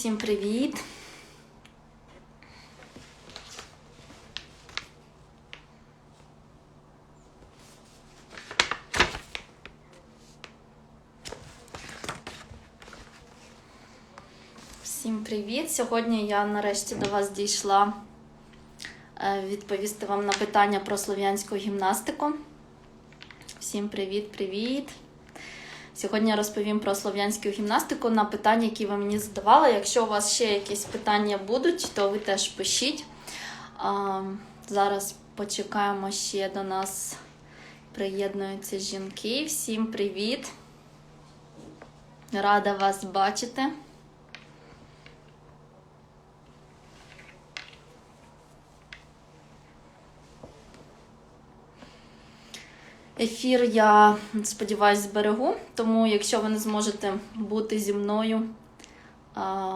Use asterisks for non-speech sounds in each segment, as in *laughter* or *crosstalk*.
Всім привіт! Всім привіт! Сьогодні я нарешті до вас дійшла е, відповісти вам на питання про слов'янську гімнастику. Всім привіт, привіт! Сьогодні я розповім про слов'янську гімнастику на питання, які ви мені задавали. Якщо у вас ще якісь питання будуть, то ви теж пишіть. А, зараз почекаємо ще до нас. Приєднуються жінки. Всім привіт! Рада вас бачити. Ефір я сподіваюся зберегу, тому якщо ви не зможете бути зі мною а,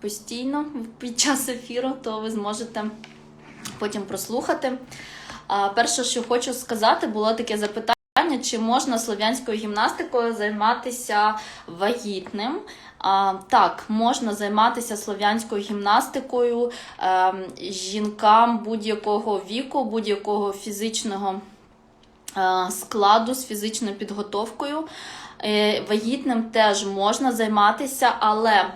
постійно під час ефіру, то ви зможете потім прослухати. А, перше, що хочу сказати, було таке запитання, чи можна слов'янською гімнастикою займатися вагітним. А, так, можна займатися слов'янською гімнастикою е, жінкам будь-якого віку, будь-якого фізичного складу з фізичною підготовкою. Е, Вагітним теж можна займатися, але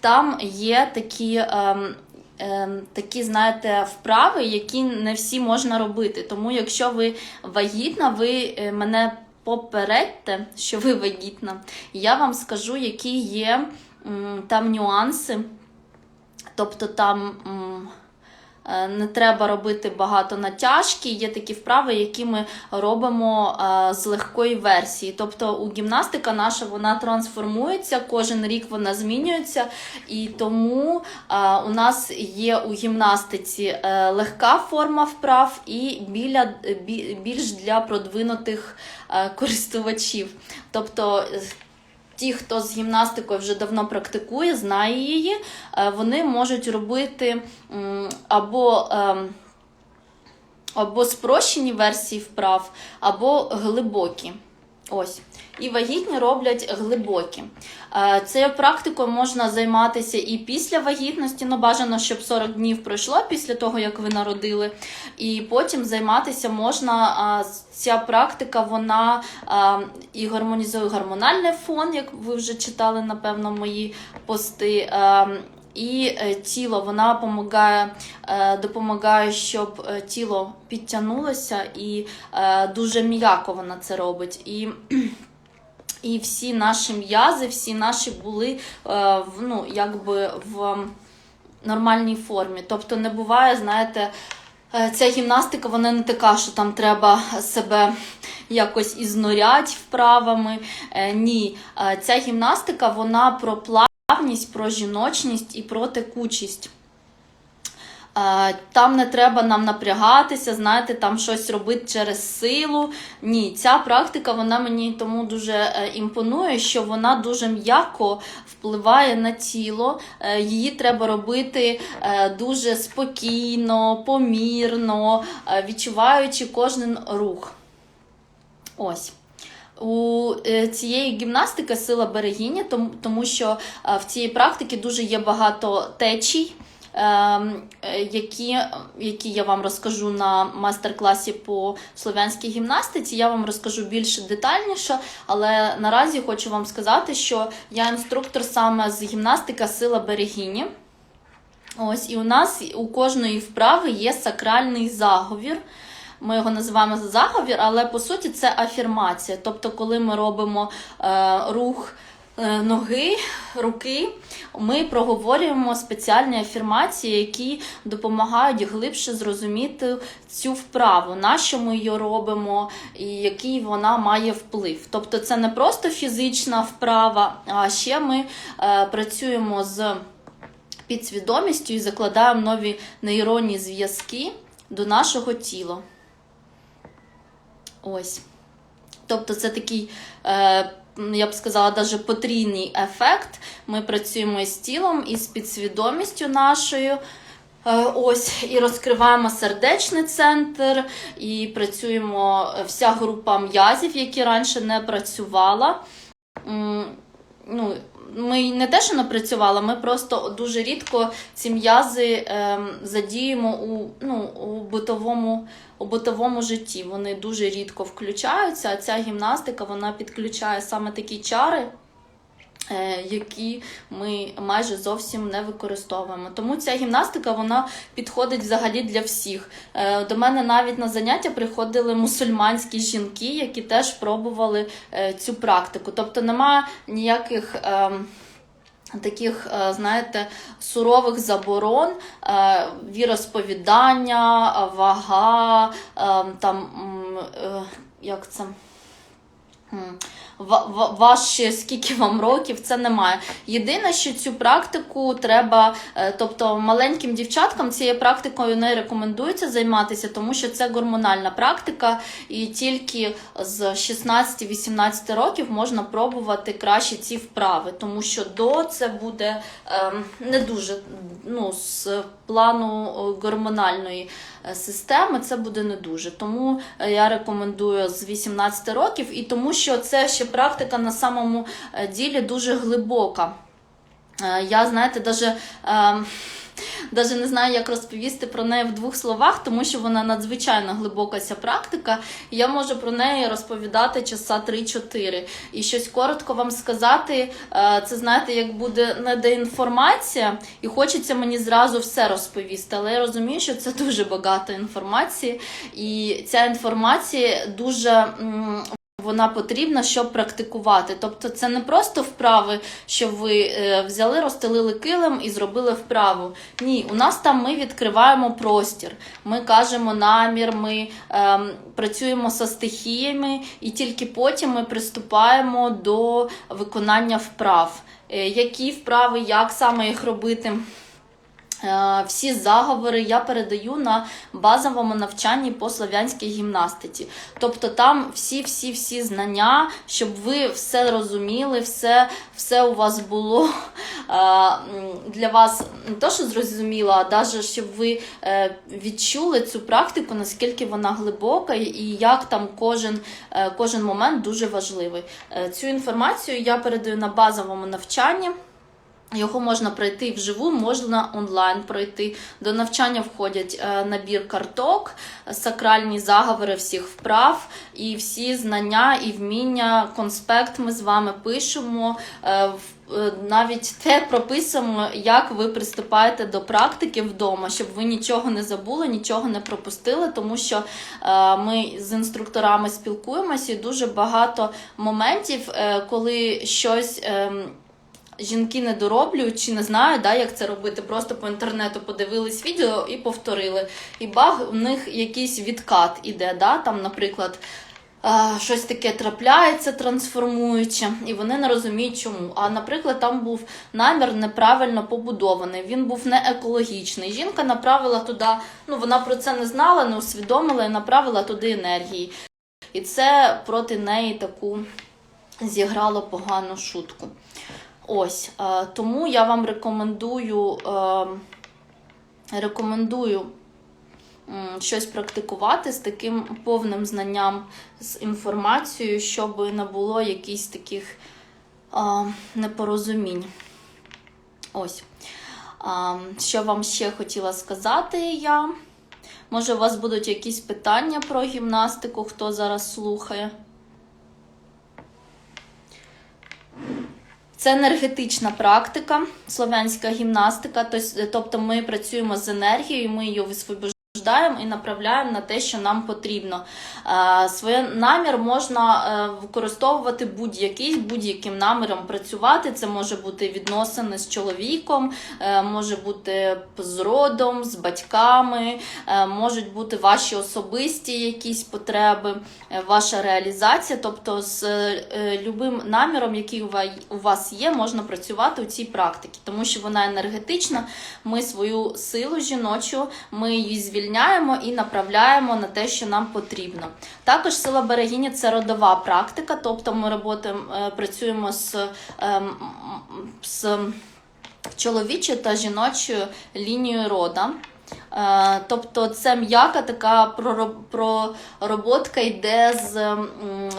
там є такі. ем, ем, Такі, знаєте, вправи, які не всі можна робити. Тому, якщо ви вагітна, ви е, мене попередьте, що ви вагітна, я вам скажу, які є там нюанси. Тобто там е, не треба робити багато натяжки, є такі вправи, які ми робимо е, з легкої версії. Тобто у гімнастика наша вона трансформується, кожен рік вона змінюється, і тому е, у нас є у гімнастиці е, легка форма вправ і біля, більш для продвинутих е, користувачів. Тобто е, ті, хто з гімнастикою вже давно практикує, знає її, е, вони можуть робити або. ем, або спрощені версії вправ, або глибокі. Ось. І вагітні роблять глибокі. Е, Цією практикою можна займатися і після вагітності, ну бажано, щоб 40 днів пройшло після того, як ви народили. І потім займатися можна. Ця практика вона і гармонізує гормональний фон, як ви вже читали, напевно, мої пости. І е, тіло вона допомагає, е, допомагає, щоб е, тіло підтягнулося, і дуже м'яко вона це робить. І і всі наші м'язи, всі наші були ну, якби в нормальній формі. Тобто не буває, знаєте, ця гімнастика, вона не така, що там треба себе якось ізнурять вправами. Ні, ця гімнастика, вона про плавність, про жіночність і про текучість. Е, Там не треба нам напрягатися, знаєте, там щось робити через силу. Ні, ця практика вона мені тому дуже е, імпонує, що вона дуже м'яко впливає на тіло. Е, Її треба робити дуже спокійно, помірно, відчуваючи кожен рух. Ось. У е, цієї гімнастики сила берегіння, тому, що е, в цій практиці дуже є багато течій, ем, е, які, які я вам розкажу на майстер-класі по слов'янській гімнастиці. Я вам розкажу більш детальніше, але наразі хочу вам сказати, що я інструктор саме з гімнастика сила берегіння. Ось, і у нас у кожної вправи є сакральний заговір. Ми його називаємо заговір, але по суті це афірмація. Тобто, коли ми робимо е, рух е, ноги, руки, ми проговорюємо спеціальні афірмації, які допомагають глибше зрозуміти цю вправу, на що ми її робимо, і який вона має вплив. Тобто, це не просто фізична вправа, а ще ми е, працюємо з підсвідомістю і закладаємо нові нейронні зв'язки до нашого тіла. Ось. Тобто це такий, е, я б сказала, навіть потрійний ефект. Ми працюємо із тілом, і з підсвідомістю нашою. Е, Ось і розкриваємо сердечний центр, і працюємо е, вся група м'язів, які раніше не працювала. Ну, ми не те, що напрацювали, ми просто дуже рідко ці м'язи ем, задіємо у, ну, у битовому. У битовому житті вони дуже рідко включаються, а ця гімнастика вона підключає саме такі чари, які ми майже зовсім не використовуємо. Тому ця гімнастика вона підходить взагалі для всіх. Е, До мене навіть на заняття приходили мусульманські жінки, які теж пробували е, цю практику. Тобто немає ніяких. ем, Таких, е, знаєте, сурових заборон, е, віросповідання, е, вага, е, там, е, як це? М, ва- ва- скільки вам років, це немає. Єдине, що цю практику треба, е, тобто маленьким дівчаткам цією практикою не рекомендується займатися, тому що це гормональна практика, і тільки з 16-18 років можна пробувати краще ці вправи, тому що до це буде ем, не дуже ну, з плану е, гормональної системи це буде не дуже. Тому е, я рекомендую з 18 років, і тому що це ще практика на самому е, ділі дуже глибока. Е, Я, знаєте, ем, даже не знаю, як розповісти про неї в двох словах, тому що вона надзвичайно глибока ця практика. Я можу про неї розповідати часа 3-4. І щось коротко вам сказати, е, це знаєте, як буде недоінформація, і хочеться мені зразу все розповісти. Але я розумію, що це дуже багато інформації, і ця інформація дуже. Вона потрібна, щоб практикувати. Тобто це не просто вправи, що ви е, взяли, розстелили килим і зробили вправу. Ні, у нас там ми відкриваємо простір. Ми кажемо намір, ми ем, працюємо зі стихіями, і тільки потім ми приступаємо до виконання вправ. Е, які вправи, як саме їх робити. Е, Всі заговори я передаю на базовому навчанні по слов'янській гімнастиці. Тобто там всі-всі-всі знання, щоб ви все розуміли, все, все у вас було *laughs* е, для вас не то, що зрозуміло, а навіть щоб ви е, відчули цю практику, наскільки вона глибока і як там кожен, кожен момент дуже важливий. Цю інформацію я передаю на базовому навчанні. Його можна пройти вживу, можна онлайн пройти. До навчання входять е, набір карток, сакральні заговори всіх вправ і всі знання і вміння. Конспект ми з вами пишемо. е, е, Навіть те прописуємо, як ви приступаєте до практики вдома, щоб ви нічого не забули, нічого не пропустили, тому що ми з інструкторами спілкуємося і дуже багато моментів, коли щось. Жінки не дороблюють чи не знають, да, як це робити. Просто по інтернету подивились відео і повторили. І баг у них якийсь відкат іде. Да? Там, наприклад, щось таке трапляється, трансформуюче, і вони не розуміють, чому. А, наприклад, там був намір неправильно побудований, він був не екологічний. Жінка направила туди, ну вона про це не знала, не усвідомила і направила туди енергії. І це проти неї таку зіграло погану шутку. Ось е, тому я вам рекомендую, е, рекомендую щось практикувати з таким повним знанням, з інформацією, щоб не було якихось таких е, непорозумінь. Ось. Що вам ще хотіла сказати я? Може, у вас будуть якісь питання про гімнастику, хто зараз слухає? Це енергетична практика, слов'янська гімнастика. Тобто ми працюємо з енергією, ми її висвобождаємо і направляємо на те, що нам потрібно. Е, Своє намір можна е, використовувати будь-який, будь-яким наміром працювати. Це може бути відносини з чоловіком, е, може бути з родом, з батьками, можуть бути ваші особисті якісь потреби, ваша реалізація. Тобто з любим наміром, який у вас є, можна працювати у цій практиці, тому що вона енергетична. Ми свою силу жіночу, ми її звільняємо і направляємо на те, що нам потрібно. Також сила берегині це родова практика, тобто ми роботаємо, е, працюємо з, ем, з чоловічою та жіночою лінією рода. Е, Тобто це м'яка така пророб- пророботка йде з,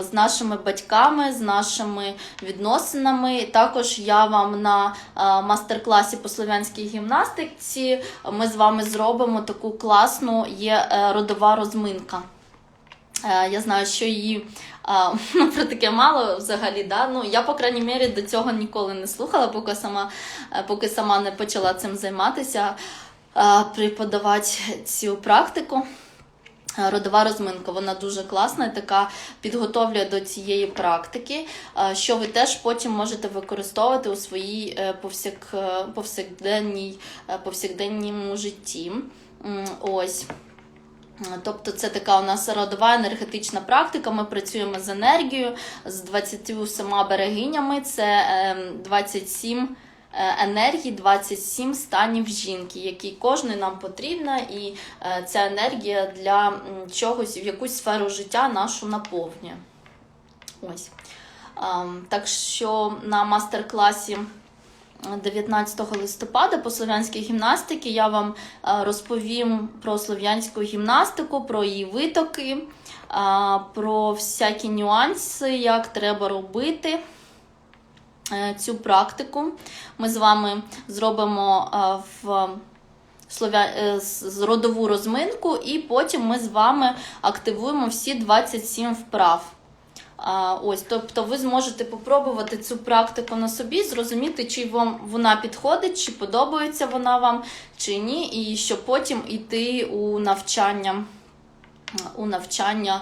з нашими батьками, з нашими відносинами. Також я вам на е, мастер-класі по слов'янській гімнастиці ми з вами зробимо таку класну є е, родова розминка. Я знаю, що її а, *laughs* ну, про таке мало взагалі. Да? Ну, я, по крайній мірі, до цього ніколи не слухала, поки сама, поки сама не почала цим займатися, преподавати цю практику. Е, Родова розминка, вона дуже класна, така підготовлює до цієї практики, е, що ви теж потім можете використовувати у своїй е, повсяк, е, повсякденній, е, повсякденному житті. Ось. Тобто це така у нас родова енергетична практика. Ми працюємо з енергією, з 27 берегинями. Це ем, 27 е, енергій, 27 станів жінки, які кожної нам потрібна, і е, ця енергія для чогось в якусь сферу життя нашу наповнює. Ось. Ем, Так що на мастер-класі 19 листопада по слов'янській гімнастиці я вам е, розповім про слов'янську гімнастику, про її витоки, е, про всякі нюанси, як треба робити е, цю практику. Ми з вами зробимо е, в е, родову розминку, і потім ми з вами активуємо всі 27 вправ. Ось, тобто ви зможете попробувати цю практику на собі, зрозуміти, чи вам вона підходить, чи подобається вона вам, чи ні, і щоб потім йти у навчання. У навчання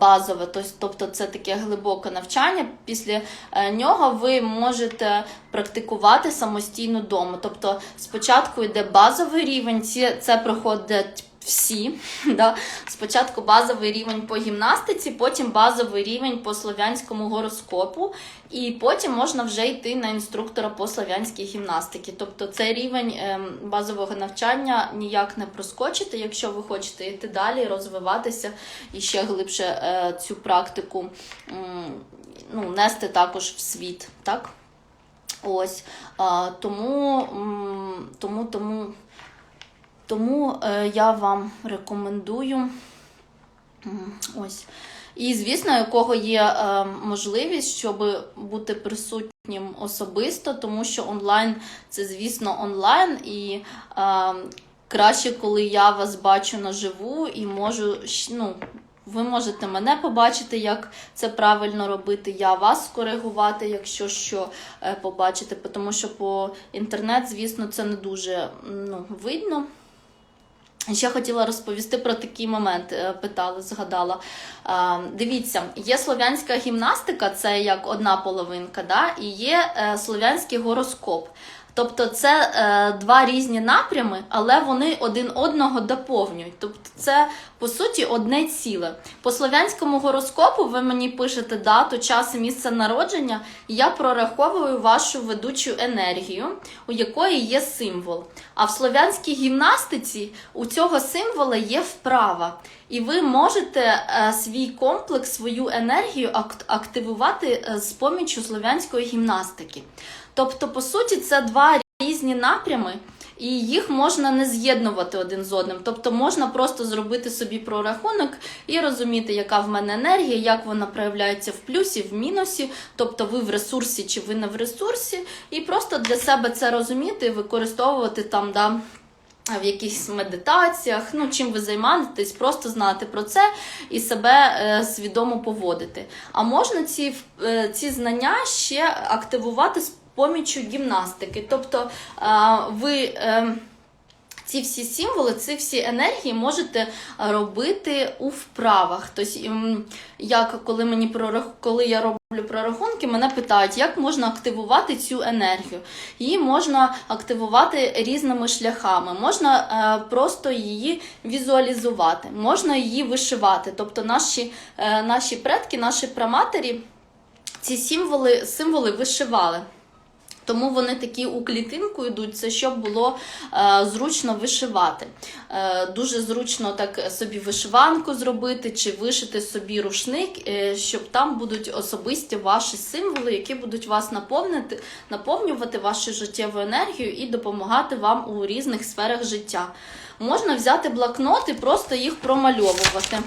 базове, Тось- тобто це таке глибоке навчання. Після е, нього ви можете практикувати самостійно вдома. Тобто спочатку йде базовий рівень, це проходять всі. *laughs* Да? Спочатку базовий рівень по гімнастиці, потім базовий рівень по слов'янському гороскопу, і потім можна вже йти на інструктора по слов'янській гімнастиці. Тобто цей рівень ем, базового навчання ніяк не проскочите, якщо ви хочете йти далі, розвиватися і ще глибше е, цю практику ну, нести також в світ. Так? Ось. Тому, тому, тому. Тому е, я вам рекомендую. Ось. І, звісно, у кого є е, можливість, щоб бути присутнім особисто, тому що онлайн це, звісно, онлайн, і е, краще, коли я вас бачу наживу і можу ну, ви можете мене побачити, як це правильно робити, я вас скоригувати, якщо що побачите, тому що по інтернет, звісно, це не дуже ну, видно. Ще хотіла розповісти про такий момент, е, питала, згадала. А, Дивіться, є слов'янська гімнастика, це як одна половинка, да? і є е, слов'янський гороскоп. Тобто це е, два різні напрями, але вони один одного доповнюють. Тобто це по суті одне ціле. По слов'янському гороскопу ви мені пишете дату, час і місце народження, і я прораховую вашу ведучу енергію, у якої є символ. А в слов'янській гімнастиці у цього символа є вправа. І ви можете е, свій комплекс, свою енергію ак- активувати е, з поміччю слов'янської гімнастики. Тобто, по суті, це два різні напрями, і їх можна не з'єднувати один з одним. Тобто можна просто зробити собі прорахунок і розуміти, яка в мене енергія, як вона проявляється в плюсі, в мінусі, тобто ви в ресурсі чи ви не в ресурсі, і просто для себе це розуміти використовувати там. Да, в якихось медитаціях, ну чим ви займаєтесь, просто знати про це і себе е, свідомо поводити. А можна ці, е, ці знання ще активувати з поміччю гімнастики. Тобто е, ви. Е, ці всі символи, ці всі енергії можете робити у вправах. Тобто, як коли мені коли я роблю прорахунки, мене питають, як можна активувати цю енергію. Її можна активувати різними шляхами, можна е, просто її візуалізувати, можна її вишивати. Тобто наші, наші предки, наші праматері ці символи, символи вишивали. Тому вони такі у клітинку йдуть, це щоб було е, зручно вишивати. Е, дуже зручно так собі вишиванку зробити чи вишити собі рушник, е, щоб там будуть особисті ваші символи, які будуть вас наповнити, наповнювати вашу життєву енергію і допомагати вам у різних сферах життя. Можна взяти блокнот і просто їх промальовувати.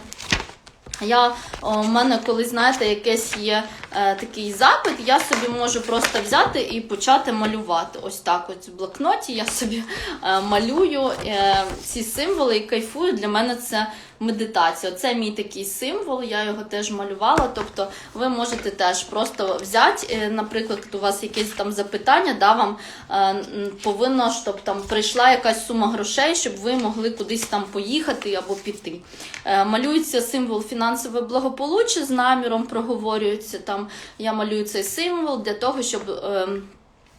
Я у мене, коли знаєте, якийсь є такий запит, я собі можу просто взяти і почати малювати. Ось так, ось в блокноті я собі е, малюю е, ці символи і кайфую. Для мене це медитація. Це мій такий символ, я його теж малювала. Тобто ви можете теж просто взяти, е, наприклад, у вас якесь там запитання, да, вам е, повинно, щоб там прийшла якась сума грошей, щоб ви могли кудись там поїхати або піти. Е, Малюється символ фінансове благополуччя з наміром, проговорюється там. Я малюю цей символ для того, щоб е,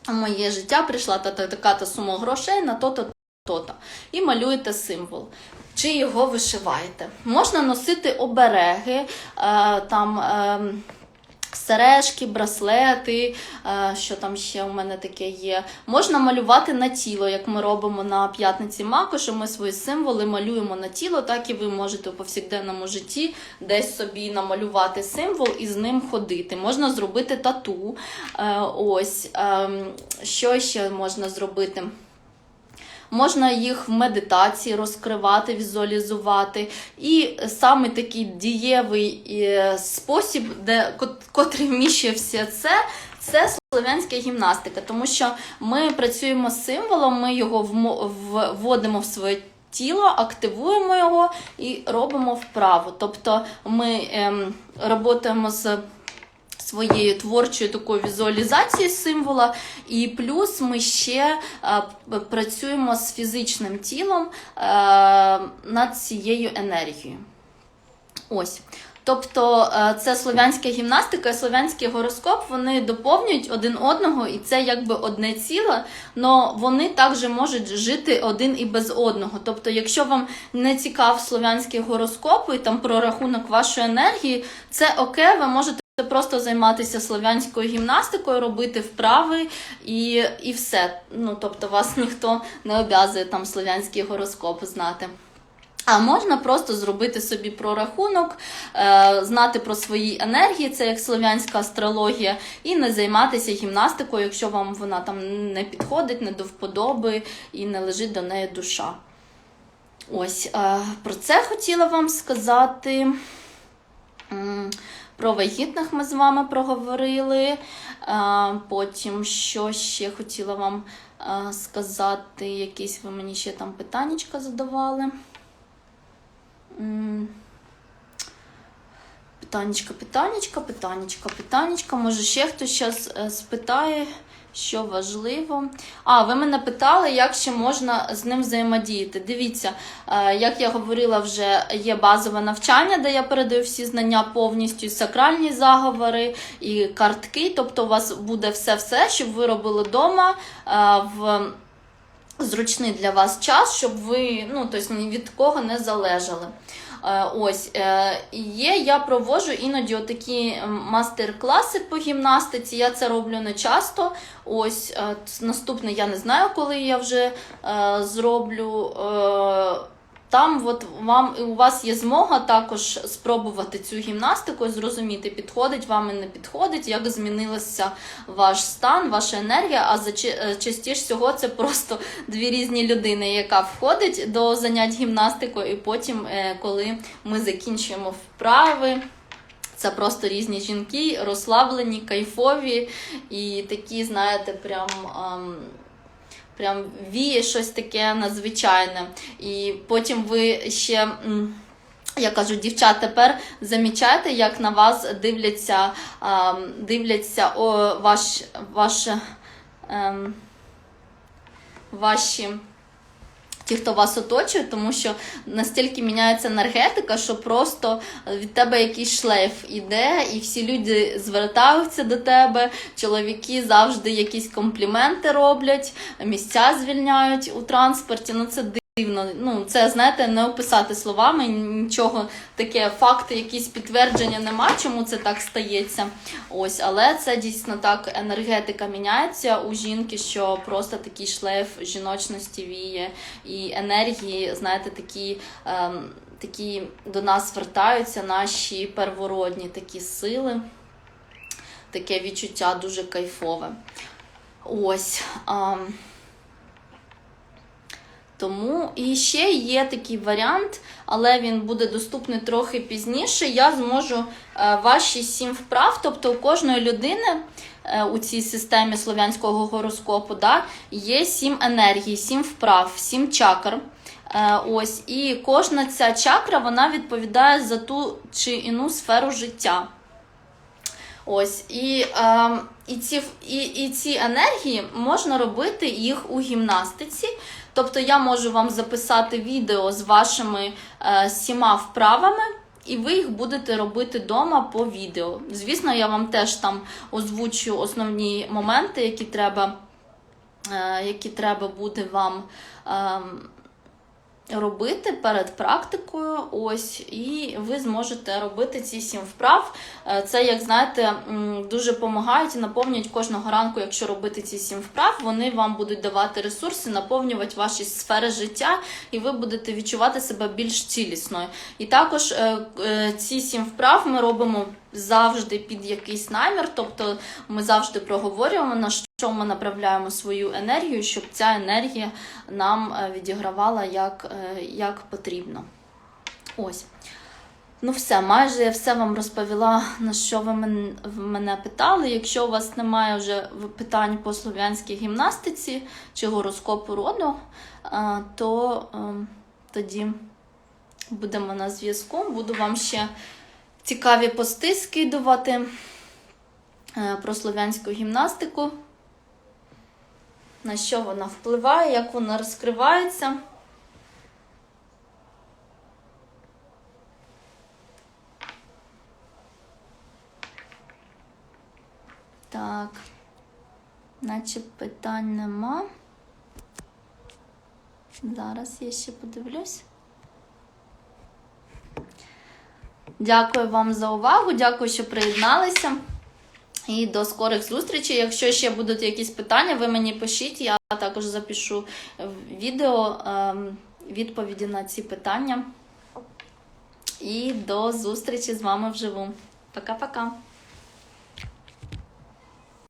в моє життя прийшла та та така та сума грошей на то-то, то-то. І малюєте символ. Чи його вишиваєте? Можна носити обереги, е, там. Сережки, браслети, е, що там ще у мене таке є. Можна малювати на тіло, як ми робимо на п'ятниці маку, що ми свої символи малюємо на тіло, так і ви можете у повсякденному житті десь собі намалювати символ і з ним ходити. Можна зробити тату. Е, Ось ем, що ще можна зробити? Можна їх в медитації розкривати, візуалізувати. І саме такий дієвий е, спосіб, де, кот- котрий вміщує все це, це слов'янська гімнастика, тому що ми працюємо з символом, ми його вводимо в своє тіло, активуємо його і робимо вправо. Тобто ми ем, працюємо з своєю творчою такою візуалізацією символа, і плюс ми ще е, працюємо з фізичним тілом е, над цією енергією. Ось. Тобто е, це слов'янська гімнастика і слов'янський гороскоп, вони доповнюють один одного, і це якби одне ціле, але вони також можуть жити один і без одного. Тобто, якщо вам не цікав слов'янський гороскоп і там прорахунок вашої енергії, це окей, ви можете просто займатися слов'янською гімнастикою, робити вправи і, і все. Ну, тобто вас ніхто не обязує там слов'янський гороскоп знати. А можна просто зробити собі прорахунок, е, знати про свої енергії, це як слов'янська астрологія, і не займатися гімнастикою, якщо вам вона там не підходить, не до вподоби і не лежить до неї душа. Ось е, про це хотіла вам сказати. Про вагітних ми з вами проговорили. Е, Потім, що ще хотіла вам е, сказати, якісь ви мені ще там питаннячка задавали. Питанечка, питанечка, питанечка, питаннячка. Може, ще хтось зараз спитає, що важливо. А, ви мене питали, як ще можна з ним взаємодіяти. Дивіться, е, як я говорила, вже є базове навчання, де я передаю всі знання повністю, і сакральні заговори і картки. Тобто, у вас буде все-все, щоб ви робили вдома в зручний для вас час, щоб ви ну, тобто, ні від кого не залежали. Е, Ось е, є, я проводжу іноді отакі мастер-класи по гімнастиці. Я це роблю не часто. Ось е, наступне я не знаю, коли я вже зроблю. Там от вам у вас є змога також спробувати цю гімнастику, зрозуміти, підходить вам і не підходить, як змінилося ваш стан, ваша енергія. А за е, частіше всього це просто дві різні людини, яка входить до занять гімнастикою, і потім, е, коли ми закінчуємо вправи. Це просто різні жінки, розслаблені, кайфові і такі, знаєте, прям. Прям віє щось таке надзвичайне. І потім ви ще. Я кажу, дівчат, тепер замічайте, як на вас дивляться, дивляться о, ваш, ваш, ем, ваші ті, хто вас оточує, тому що настільки міняється енергетика, що просто від тебе якийсь шлейф іде, і всі люди звертаються до тебе. Чоловіки завжди якісь компліменти роблять, місця звільняють у транспорті. Ну це дивно. Ну, це, знаєте, не описати словами, нічого таке, факти, якісь підтвердження нема, чому це так стається. Ось, але це дійсно так, енергетика міняється у жінки, що просто такий шлейф жіночності віє, і енергії, знаєте, такі. Ем, Такі до нас вертаються наші первородні такі сили, таке відчуття дуже кайфове. Ось. ем, тому і ще є такий варіант, але він буде доступний трохи пізніше. Я зможу е, ваші сім вправ, тобто у кожної людини е, у цій системі слов'янського гороскопу да, є сім енергій, сім вправ, сім чакр. Е, Ось, і кожна ця чакра вона відповідає за ту чи іну сферу життя. Ось, і, і, ці, і, і ці енергії можна робити їх у гімнастиці. Тобто я можу вам записати відео з вашими е, сіма вправами, і ви їх будете робити вдома по відео. Звісно, я вам теж там озвучу основні моменти, які треба, е, які треба буде вам. Робити перед практикою, ось, і ви зможете робити ці сім вправ. Е, Це, як знаєте, дуже допомагають і наповнюють кожного ранку, якщо робити ці сім вправ, вони вам будуть давати ресурси, наповнювати ваші сфери життя, і ви будете відчувати себе більш цілісною. І також е, е, ці сім вправ ми робимо завжди під якийсь намір, тобто ми завжди проговорюємо на що ми направляємо свою енергію, щоб ця енергія нам е, відігравала як, е, як потрібно. Ось. Ну, все, майже я все вам розповіла, на що ви мене питали. Якщо у вас немає вже питань по слов'янській гімнастиці чи гороскопу роду, е, то е, тоді будемо на зв'язку. Буду вам ще цікаві пости скидувати е, про слов'янську гімнастику на що вона впливає, як вона розкривається. Так, наче питань нема. Зараз я ще подивлюсь. Дякую вам за увагу, дякую, що приєдналися. І до скорих зустрічей. Якщо ще будуть якісь питання, ви мені пишіть. Я також запишу відео ем, відповіді на ці питання. І до зустрічі з вами вживу. Пока-пока.